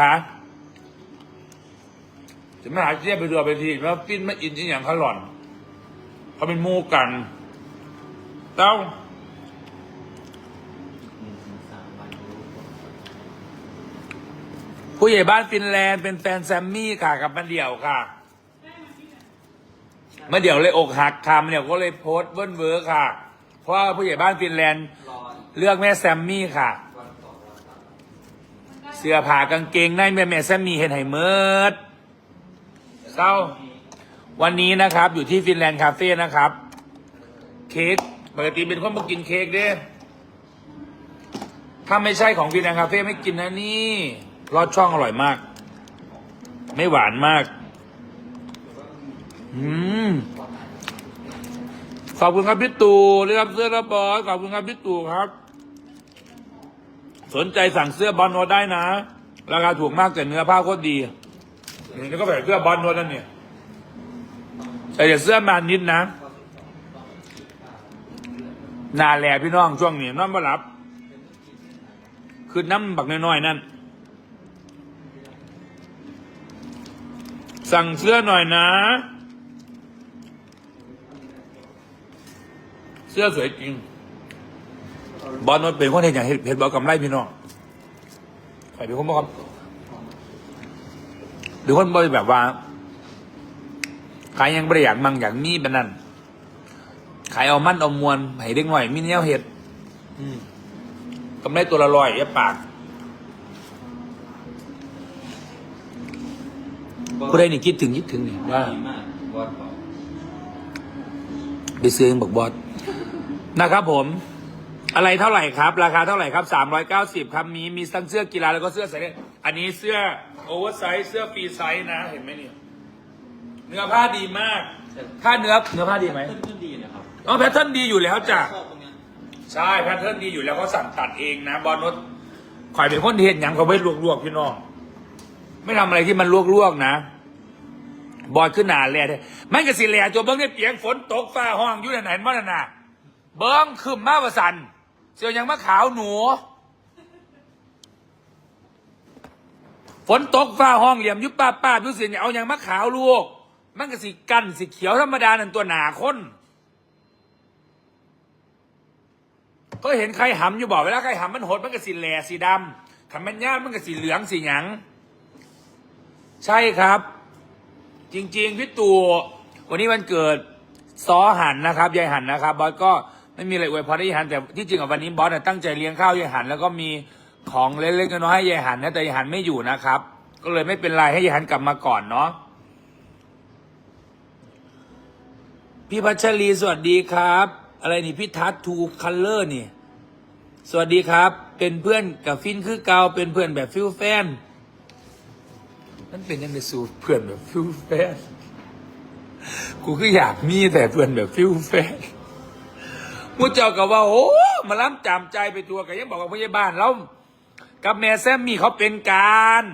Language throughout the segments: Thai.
คะจะไม่หาเจี๊ยบไปดูไปทีแล้วปิ้นไม่อินที่อย่างเขาหล่อน เขาเป็นมูกัน เต้าผู้ใหญ่บ้านฟินแลนด์เป็นแฟนแซมมี่ค่ะกับมาเดี่ยวค่ะมาเดี่ยวเลยอกหักค่ะมาเดี่ยวก็เลยโพสต์เบิ้ลเวอร์ค่ะ เพราะว่าผู้ใหญ่บ้านฟินแลนด์เลือกแม่แซมมี่ค่ะ เสื้อผ้ากางเกงในแม่แม่แซมมีเห็นไห้เมิดเศร้าวันนี้นะครับ อยู่ที่ฟินแลนด์คาเฟ่นะครับ เค้กปกติเป็นคนมากินเค้กเด้ถ้าไม่ใช่ของฟินแลนด์คาเฟ่ไม่กินนะนี่รอดช่องอร่อยมาก ไม่หวานมากอืมขอบคุณครับพี่ตู่เรียบเสื้อระบอยขอบคุณครับพี่ตู่ครับ สนใจสั่งเสื้อบอลโนตได้นะ ราคาถูกมากแต่เนื้อผ้าโคตรดีนี่ก็แบบเสื้อบอลโนตนั่นเนี่ยใส่แต่เสื้อมานิดนะนาแหล่พี่น้องช่วงนี้นอนมาหลับ คือน้ำบักน้อยๆนั่น สั่งเสื้อหน่อยนะ เสื้อสวยจริง บอลมันเป็นคนเห็นอย่างเห็นเห็นบอลกำไรพี่น้องใครเป็นคนบอกครับหรือคนบอลแบบว่าขายยังบริอยากมังอยากมีแบบนั้นขายเอามั่นเอามวลให้เด็กหน่อยมีเนี้ยเห็ดอืมกำไรตัวละร้อยอย่าปากผู้ใดนี่คิดถึงคิดถึงนี่ว่าดีมากบอสบอกไปซื้อเองบอกบอสนะครับผม อะไรเท่าไหร่ครับ ราคาเท่าไหร่ครับสามร้อยเก้าสิบครับมีมีทั้งเสื้อกีฬาแล้วก็เสื้อใส่เล่นอันนี้เสื้อโอเวอร์ไซส์เสื้อฟรีไซส์นะเห็นไหมเนี่ยเนื้อผ้าดีมากถ้าเนื้อเนื้อผ้าดีไหมขึ้นขึ้นดีนะครับอ๋อแพทเทิร์นดีอยู่แล้วจ้ะชอบตรงเนี้ยใช่แพทเทิร์นดีอยู่แล้วเขาสั่งตัดเองนะบอลนดข่อยเป็นคนเห็นอย่างเขาไม่ลวกๆพี่น้องไม่ทำอะไรที่มันลวกๆนะ บอลขึ้นหนาแล่แท้มันก็สิแล่จนเบิ้งได้เปียงฝนตกฟ้าห้องอยู่ไหนๆมันน่ะเบิ้งขึ้นมาว่าสัน เสียวยังมะขาวหนู ฝนตกฟ้าห้องเหลี่ยมยุบป้าป้าดูสิเนี่ยเอาย่างมะขาวลูก มันก็สีกันสีเขียวธรรมดานั่นตัวหนาคนก็เห็นใครหำอยู่บอกเวลาใครหำมันหดมันก็สีแหล่สีดำขันมันย่านมันก็สีเหลืองสีหยัง ใช่ครับ จริง ๆพี่ตู่วันนี้วันเกิดซอหันนะครับยายหันนะครับบอสก็ ไม่มีอะไรอวยพรให้ยายหันแต่ที่จริงกับวันนี้บอสน่ะตั้งใจเลี้ยงข้าวยายหันแล้วก็มีของเล็กๆน้อยๆให้ยายหันนะแต่ยายหันไม่อยู่นะครับ ก็เลยไม่เป็นไรให้ยายหันกลับมาก่อนเนาะพี่พัชรีสวัสดีครับ อะไรนี่พี่ทัศทูคัลเลอร์นี่ สวัสดีครับ เป็นเพื่อนกับฟินคือเกาเป็นเพื่อนแบบฟิลแฟนนั่นเป็นยังไงสูตรเพื่อนแบบฟิลแฟนกูก็อยากมีแต่เพื่อนแบบฟิลแฟน มูเจ้าก็ว่าโอ้มาล้ำจำใจไปตัวกันยังบอกกับผู้ใหญ่บ้านแล้วกับแม่แซมมี่เขาเป็นการ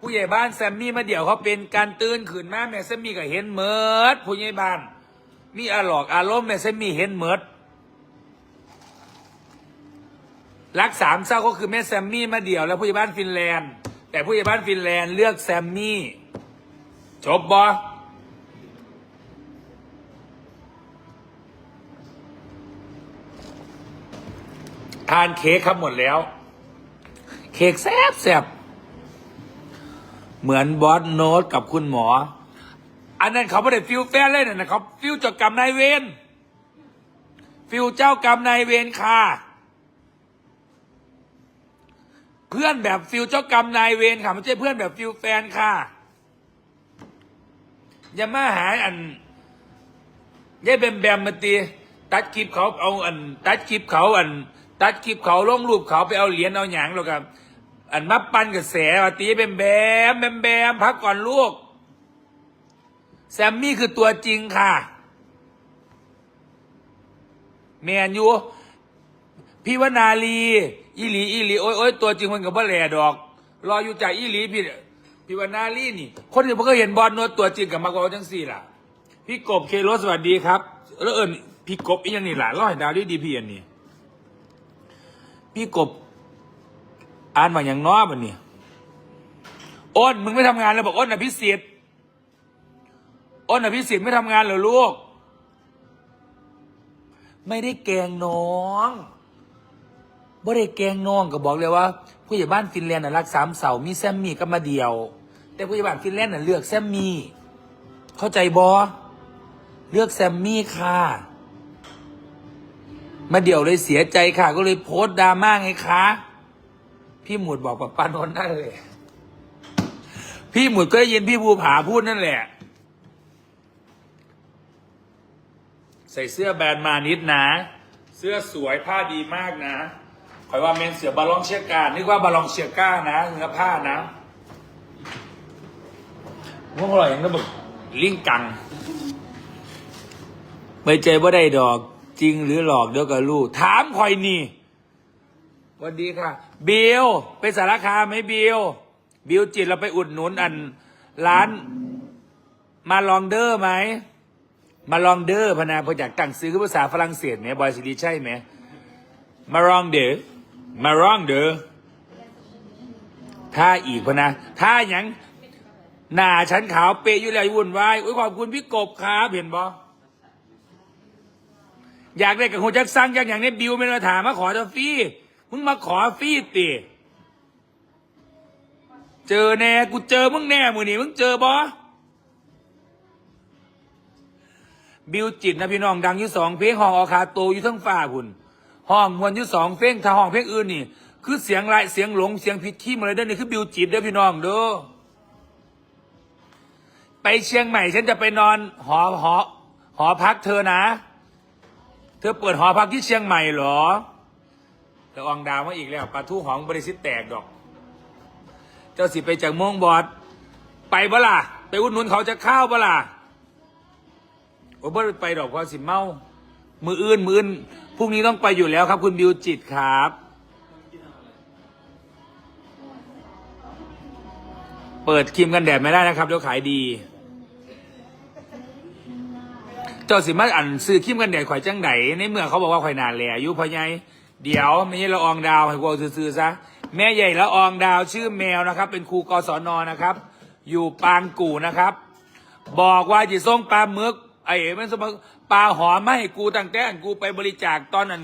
ผู้ใหญ่บ้านแซมมี่มาเดี๋ยวเขาเป็นการตื่นขืนมาแม่แซมมี่ก็เห็นเมิดผู้ใหญ่บ้าน มีอาหลอกอารมณ์แม่แซมมี่เห็นเมิดรักสามเศร้าก็คือแม่แซมมี่มาเดี่ยวแล้วผู้ใหญ่บ้านฟินแลนด์ แต่ผู้ใหญ่บ้านฟินแลนด์เลือกแซมมี่จบบอ ทานเค้กครับหมดแล้ว เค้กแซ่บแซ่บเหมือนบอสโน้ตกับคุณหมอ อันนั้นเขาไม่ได้ฟิลแฟนเล่นนะเขาฟิลเจ้ากรรมนายเวรฟิลเจ้ากรรมนายเวรค่ะ เพื่อนแบบฟิลเจ้ากรรมนายเวรค่ะไม่ใช่เพื่อนแบบฟิลแฟนค่ะอย่ามาหาอันยายแบมแบมมาตีตัดคลิปเขาเอาอัน ตัดคลิปเขาอัน ตัดคลิปเขาลงรูปเขาไปเอาเหรียญเอาหยางแล้วกันอันมาปั้นกับแสว่าตีแบมแบมแบมแบมพักก่อนลูก แซมมี่คือตัวจริงค่ะ แมนยูพี่วนาลีอีหลีอีหลีโอ้ยโอ้ยตัวจริงมันกับบ่แหล่ดอก รออยู่จากอีหลีพี่พี่วนาลีนี่ คนที่ผมก็เห็นบอลโนตตัวจริงกับมากกว่าจังสี่ล่ะ พี่กบเคโรสวัสดีครับ แล้วเอิญพี่กบอีกอย่างนี่ล่ะร้อยดาวดีดีพี่อันนี้ พี่กบ อ่านมาอย่างน้อยมันนี่ยอ้นมึงไม่ทำงานเลยบอกอ้นอภิสิทธิ์อ้นอภิสิทธิ์ไม่ทำงานเหรอลูก ไม่ได้แกงน้องบ่ได้แกงน้องก็บอกเลยว่า ผู้ใหญ่บ้านฟินแลนด์น่ะรักสามเสามีแซมมี่ก็มาเดียว แต่ผู้ใหญ่บ้านฟินแลนด์น่ะเลือกแซมมี่เข้าใจบอเลือกแซมมี่ค่ะ มาเดี่ยวเลยเสียใจค่ะ ก็เลยโพสต์ดราม่าไงคะ พี่หมุดบอกกับปานนท์นั่นแหละพี่หมุดก็ได้ยินพี่ภูผาพูดนั่นแหละ ใส่เสื้อแบรนด์มานิดนะ เสื้อสวยผ้าดีมากนะคอยว่าเมนเสือบาลองเชียก้านึกว่าบาลองเชียก้านะเนื้อผ้านะพวกเราอย่างนั้นแบบลิงกังไม่ใจอว่าได้ดอก จริงหรือหลอกเดี๋ยวกับลูกถามคอยนี่วัสดีค่ะ บิลไปสารคามไหมบิลบิลจิตเราไปอุดหนุนอันร้าน มาลองเดอร์ไหม มาลองเดอร์พนาพอจากตั้งซื้อภาษาฝรั่งเศสไหมบอยสิริใช่ไหมมาลองเดอร์มาลองเดอร์ถ้าอีกพนะ ถ้ายังหน้าฉันขาวเปย์อยู่แล้ววุ่นวายอุ้ยขอบคุณพี่กบครับเห็นบ่อ อยากได้กับคนจักสร้างอยากอย่างนี้บิวไม่มาถามมาขอจะฟรีมึงมาขอฟรีติเจอแน่กูเจอมึงแน่มือนี่มึงเจอบอบิวจิตนะพี่น้องดังอยู่สองเพลงห้องออคาโตอยู่ทั้งฝ่าคุณห้องมวนอยู่สองเพลงถ้าห้องเพลงอื่นนี่ คือเสียงไรเสียงหลงเสียงผิดขี้มาเลยเด้อนี่คือบิวจิตเด้อพี่น้องเด้อไปเชียงใหม่ฉันจะไปนอนหอหอหอพักเธอนะ เธอเปิดหอพักที่เชียงใหม่เหรอแต่อองดาวมาอีกแล้วปลาทูหอมบริสิทธ์แตกดอก เจ้าสิไปจากม่วงบอด ไปบ่ล่ะ ไปอุดหนุนเขาจะข้าวบ่ล่ะโอ้บ่ไปดอกเพราะสิเมา มืออื่นมืออื่นพรุ่งนี้ต้องไปอยู่แล้วครับ คุณบิวจิตครับ เปิดครีมกันแดดไม่ได้นะครับเดี๋ยวขายดี เจ้าสิมาอันซื้อครีมกันแดดข่อยจังไดในเมื่อเขาบอกว่าข่อยนานแหล่อายุพ่อใหญ่เดี๋ยวไม่ใช่ละอองดาวให้กูเอาซื้อๆซะแม่ใหญ่ละอองดาวชื่อแมวนะครับ เป็นครูกศนนะครับ อยู่ปางกู่นะครับ บอกว่าจะส่งปลาหมึกไอ้มันสมปลาหอมมาให้กูตั้งแต่อันกูไปบริจาคตอนนั้น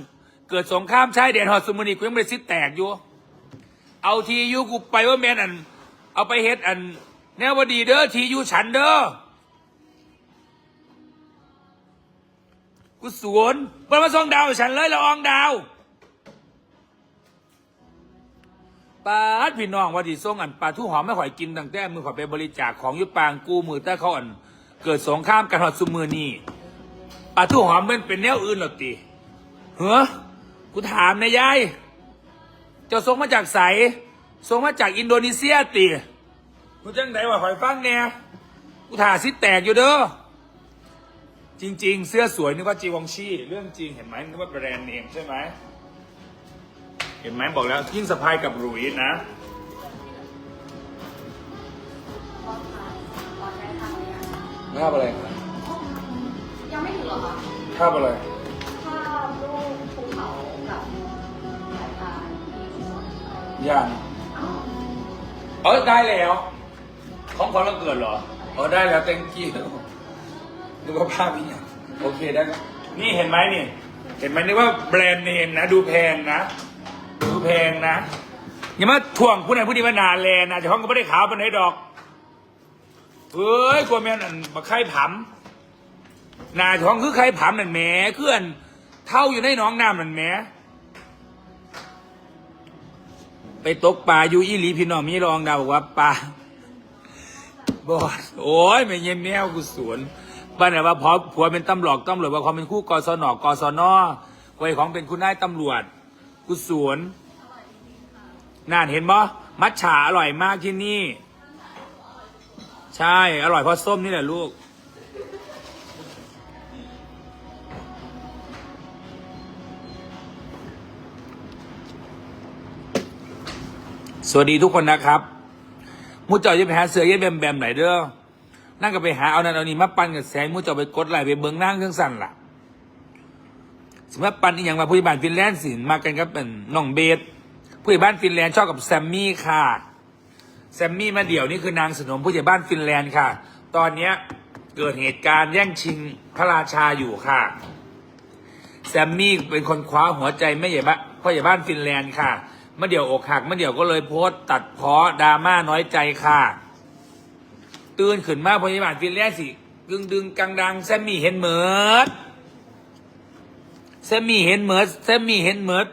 เกิดสงครามชายแดนฮอดสมุนีกูยังไม่ได้ซิดแตกอยู่ เอาทียูกูไปว่าแมนอัน เอาไปเฮ็ดอันแนวดีเด้อทียูฉันเด้อ กูสวนเปิดมาส่งดาวฉันเลยละอองดาวปาดพี่น้องว่าที่ส่งอันปลาทูหอมไม่ข่อยกินตั้งแต่มือข่อยไปบริจาคของยุปางกูมือแต่เขาอันเกิดสงครามกันหอดซุมือนี่ปลาทูหอมมันเป็นแนวอื่นหรอติเฮ้อกูถามนะยายเจ้าส่งมาจากใสส่งมาจากอินโดนีเซียติกูจังไหนว่าข่อยฟังเนี่ยกูถ่าซิแตกอยู่เด้อ จริง ๆ เสื้อสวยนึกว่าจีวองชีเรื่องจริงเห็นไหมนึกว่าแบรนด์เนมใช่ไหมเห็นไหมบอกแล้วยิ่งสะพายกับหลุยส์นะ ภาพอะไรยังไม่ถึงเหรอคะภาพอะไร ภาพรูปภูเขากับสายตาที่สวยยังเออได้แล้ว ของขวัญวันเกิดเหรอเออได้แล้ว thank you นึกว่าภาพอีกอย่โอเคได้ครับนี่เห็นไหมนี่ เห็นไหมนี่ว่าแบรนด์เนมนะ ดูแพงนะ ดูแพงนะอย่ามาถ่วงผู้ใดผู้นี้มานานแลนะเจะห้องก็ไม่ได้ขาวปานไหนดอกเอ้ยกลัวแม่นันมาไข่ผำนาท้องคือไข่ผำนั่นแหมเคลื่อนเท่าอยู่ในหนองน้ำนั่นแหมไปตกปลาอยู่อีหลีพี่น้องมีรองดาวบอกว่าปลาบอดโอ้ยไม่เย็นแนวกูสวน บ้านไหนว่าพอผัวเป็นตำรวจตำรวจว่าความเป็นคู่กศนกศนไว้ของเป็นคุณนายตำรวจกูสวนน่านเห็นบ่มัทฉาอร่อยมากที่นี่ ใช่ อร่อยเพราะส้มนี่แหละลูก สวัสดีทุกคนนะครับมูจ้าจะไปหาเสือเย็นแบมแบมไหนเด้อ นั่งก็ไปหาเอานั่นเอานี่มาปั่นกับแสงมูเจ้าไปกดไหลไปเบิ้งนั่งเครื่องสั่นล่ะสมมติปันอีกอย่างมาผู้ใหญ่บ้านฟินแลนด์สิมากันก็เป็นน้องเบสผู้ใหญ่บ้านฟินแลนด์ชอบกับแซมมี่ค่ะ แซมมี่มาเดี่ยวนี่คือนางสนมผู้ใหญ่บ้านฟินแลนด์ค่ะ ตอนเนี้ยเกิดเหตุการณ์แย่งชิงพระราชาอยู่ค่ะ แซมมี่เป็นคนคว้าหัวใจแม่ใหญ่บ้านพ่อใหญ่บ้านฟินแลนด์ค่ะมาเดี่ยวอกหักมาเดี่ยวก็เลยโพสต์ตัดเพาะดราม่าน้อยใจค่ะ ตื่นขึ้นมาพ่อใหญ่บ้านฟินแลนด์สิกึ่งดึงกังดังแซมมี่เห็นเหมิดแซมมี่เห็นเหมิดแซมมี่เห็นเหมิด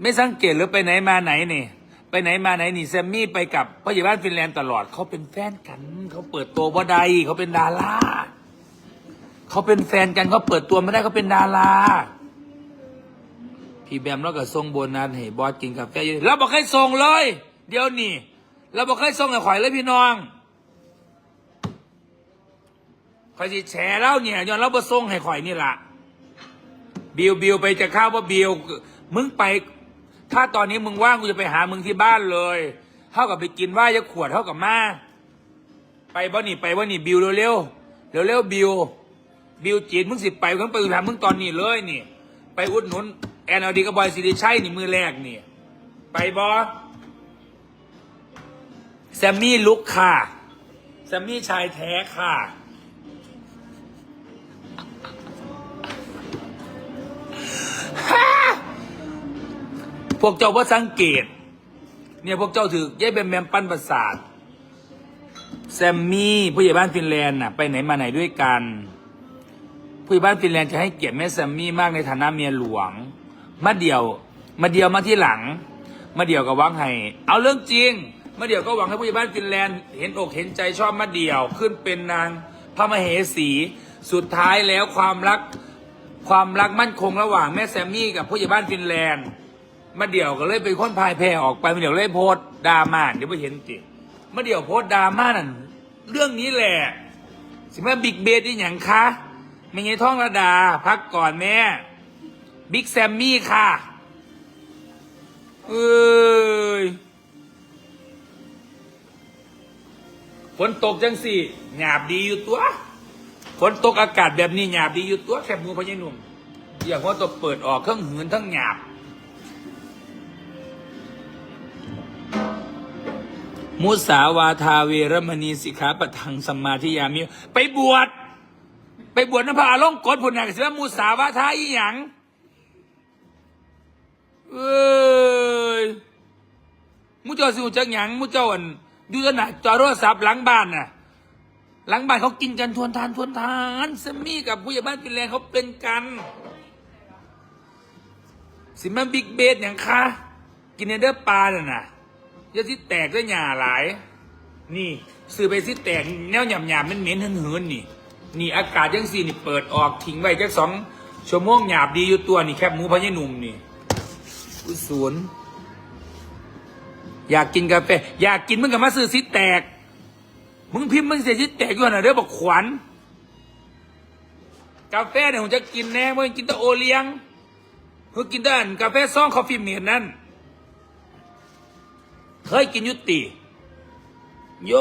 ไม่สังเกตหรือไปไหนมาไหนนี่ ไปไหนมาไหนนี่แซมมี่ไปกับพ่อใหญ่บ้านฟินแลนด์ตลอดเขาเป็นแฟนกันเขาเปิดตัวว่าใดเขาเป็นดาราเขาเป็นแฟนกันเขาเปิดตัวไม่ได้เขาเป็นดาราพี่แบมแล้วก็ส่งโบนัสให้บอสกินกาแฟอยู่เราบอกให้ส่งเลย เดี๋ยวนี่ เราบอกให้ส่งให้ข่อยเลยพี่น้องข่อยสิแฉแล้วเนี่ยย้อนเราบ่ส่งให้ข่อยนี่ล่ะบิวบิวไปจะเข้าว่าบิวมึงไป ถ้าตอนนี้มึงว่างกูจะไปหามึงที่บ้านเลยเท่ากับไปกินว่าจะขวดเท่ากับมาไปบ่นี่ไปบ่นี่บิวเร็วๆเร็วๆบิวบิวจีนมึงสิไปมึงไปถามมึงตอนนี้เลยนี่ ไปอุดหนุนแอนอดีกับบอยสิริชัยนี่มือแรกนี่ ไปบอ แซมมี่ลุกค่ะ แซมมี่ชายแท้ค่ะ พวกเจ้าว่าสังเกต เนี่ยพวกเจ้าถือเย้แบมแบมปั้นประสาท แซมมี่ผู้ใหญ่บ้านฟินแลนด์น่ะไปไหนมาไหนด้วยกัน ผู้ใหญ่บ้านฟินแลนด์จะให้เกียรติแม่แซมมี่มากในฐานะเมียหลวง มาเดียว มาเดียวมาที่หลัง มาเดียวกับวังให้เอาเรื่องจริง มาเดี่ยวก็หวังให้ผู้ใหญ่บ้านฟินแลนด์เห็นอกเห็นใจชอบมาเดี่ยวขึ้นเป็นนางพระมเหสี สุดท้ายแล้วความรักความรักมั่นคงระหว่างแม่แซมมี่กับผู้ใหญ่บ้านฟินแลนด์มาเดี่ยวก็เลยเป็นคนพายแพออกไปมาเดี่ยวเลยโพสต์ดราม่าเดี๋ยวไปเห็นติมาเดี่ยวโพสต์ดราม่านั่นเรื่องนี้แหละ สิมาบิ๊กเบสนี่อย่างคะไม่ไงท่องระดาพักก่อนแม่บิ๊กแซมมี่ค่ะเอ้ย ฝนตกจังสิหยาบดีอยู่ตัวฝนตกอากาศแบบนี้หยาบดีอยู่ตัวแคบมูพญาหนุ่มอย่างว่าตัวเปิดออกเครื่องหืนทั้งหยาบมุสาวาทาเวรมณีสิกขาปทังสมมาธิยามิไปบวชไปบวชนภาลงกฎผลนักสิว่ามุสาวาทาอีหยังเอ้ยมุเจ้าสิวจักหยังมุเจ้าอัน อยู่ตนะจอโทรศัพท์หลังบ้านน่ะ หลังบ้านเขากินกันทวนทานทวนทานสมี่กับผู้ใหญ่บ้านฟินแลนด์เขาเป็นกัน สิมันบิ๊กเบสอย่างคะกินเนเดอร์ปลาน่ะนะยาสิแตกด้วยหยาหลาย นี่ซื้อไปสิแตกแนวหยาบหยาบมันเหม็นๆหืนๆนี่ นี่อากาศยังสี่นี่เปิดออกทิ้งไว้จักสองชั่วโมงหยาบดีอยู่ตัวนี่แคบหมูพะยหนุ่มนี่อุศูน อยากกินกาแฟ อยากกินมึงกับมาซื้อซิแตก มึงพิมพ์มึงเสียซิแตกอยู่น่ะเด้อบอกขวัญกาแฟเนี่ยผมจะกินแน่มึงกินแต่โอเลี้ยงเพื่อกินแต่กาแฟซองคอฟฟี่เมดนั่นเคยกินยุติโย